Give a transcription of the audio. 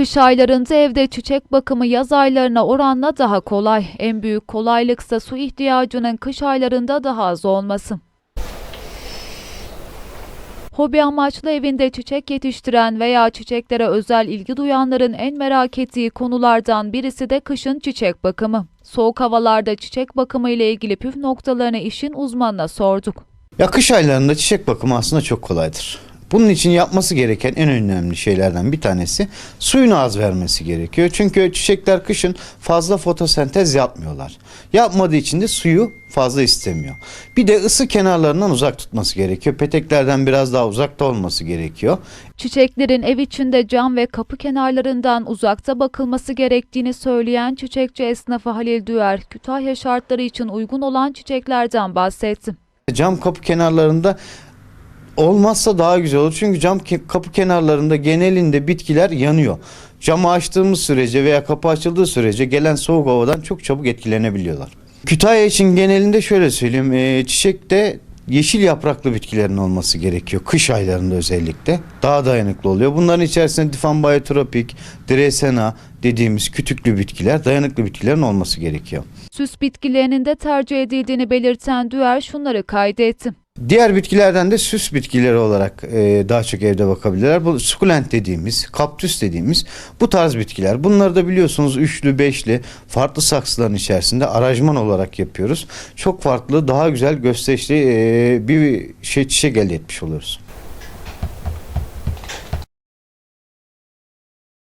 Kış aylarında evde çiçek bakımı yaz aylarına oranla daha kolay. En büyük kolaylıksa su ihtiyacının kış aylarında daha az olması. Hobi amaçlı evinde çiçek yetiştiren veya çiçeklere özel ilgi duyanların en merak ettiği konulardan birisi de kışın çiçek bakımı. Soğuk havalarda çiçek bakımı ile ilgili püf noktalarını işin uzmanına sorduk. Ya kış aylarında çiçek bakımı aslında çok kolaydır. Bunun için yapması gereken en önemli şeylerden bir tanesi suyunu az vermesi gerekiyor. Çünkü çiçekler kışın fazla fotosentez yapmıyorlar. Yapmadığı için de suyu fazla istemiyor. Bir de ısı kenarlarından uzak tutması gerekiyor. Peteklerden biraz daha uzakta olması gerekiyor. Çiçeklerin ev içinde cam ve kapı kenarlarından uzakta bakılması gerektiğini söyleyen çiçekçi esnafı Halil Düer, Kütahya şartları için uygun olan çiçeklerden bahsetti. Cam kapı kenarlarında olmazsa daha güzel olur. Çünkü cam kapı kenarlarında genelinde bitkiler yanıyor. Camı açtığımız sürece veya kapı açıldığı sürece gelen soğuk havadan çok çabuk etkilenebiliyorlar. Kütahya için genelinde şöyle söyleyeyim. E, çiçekte yeşil yapraklı bitkilerin olması gerekiyor. Kış aylarında özellikle. Daha dayanıklı oluyor. Bunların içerisinde Difambaya tropik, Dresena dediğimiz kütüklü bitkiler, dayanıklı bitkilerin olması gerekiyor. Süs bitkilerinin de tercih edildiğini belirten Düer şunları kaydetti. Diğer bitkilerden de süs bitkileri olarak e, daha çok evde bakabilirler. Bu sukulent dediğimiz, kaktüs dediğimiz bu tarz bitkiler. Bunları da biliyorsunuz üçlü, beşli, farklı saksıların içerisinde aranjman olarak yapıyoruz. Çok farklı, daha güzel gösterişli e, bir şey çiçek elde etmiş oluyoruz.